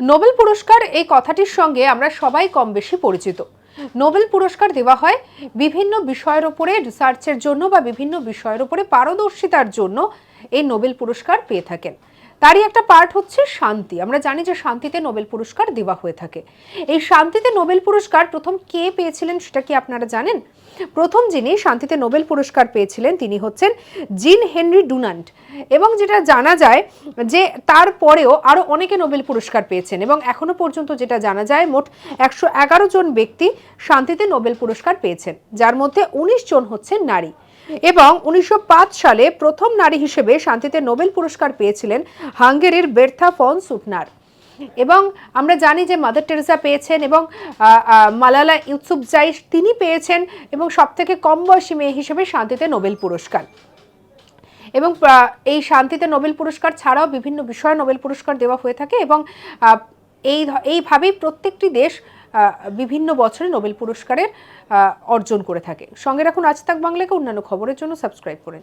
Nobel পুরস্কার এই কথাটির সঙ্গে আমরা সবাই কম বেশি পরিচিত। নোবেল পুরস্কার দেওয়া হয় বিভিন্ন বিষয়ের উপরে রিসার্চের জন্য বা বিভিন্ন বিষয়ের উপরে পারদর্শিতার জন্য এই নোবেল পুরস্কার পেয়ে থাকেন। তারই একটা পার্ট হচ্ছে শান্তি। আমরা জানি যে শান্তিতে নোবেল পুরস্কার দেওয়া হয়ে থাকে। এই শান্তিতে নোবেল পুরস্কার প্রথম কে পেয়েছিলেন সেটা কি আপনারা জানেন? প্রথম যিনি শান্তিতে নোবেল পুরস্কার পেয়েছিলেন তিনি হচ্ছেন জিন হেনরি ডুনান্ট। এবং যেটা জানা যায় যে তারপরেও আরও অনেকে নোবেল পুরস্কার পেয়েছেন এবং এখনও পর্যন্ত যেটা জানা যায় মোট একশো এগারো জন ব্যক্তি শান্তিতে নোবেল পুরস্কার পেয়েছেন। যার মধ্যে উনিশ জন হচ্ছেন নারী। এবং উনিশশো পাঁচ সালে প্রথম নারী হিসেবে শান্তিতে নোবেল পুরস্কার পেয়েছিলেন হাঙ্গেরির বের্থা ফন সুটনার। এবং আমরা জানি যে মাদার টেরেসা পেয়েছেন এবং মালালা ইউসুফজাই তিনি পেয়েছেন এবং সবথেকে কম বয়সী মেয়ে হিসেবে শান্তিতে নোবেল পুরস্কার। এবং এই শান্তিতে নোবেল পুরস্কার ছাড়াও বিভিন্ন বিষয়ে নোবেল পুরস্কার দেওয়া হয়ে থাকে এবং এই এইভাবেই প্রত্যেকটি দেশ বিভিন্ন বছরে নোবেল পুরস্কারের অর্জন করে থাকে। সঙ্গে রাখুন আজ তাক বাংলাকে। অন্যান্য খবরের জন্য সাবস্ক্রাইব করে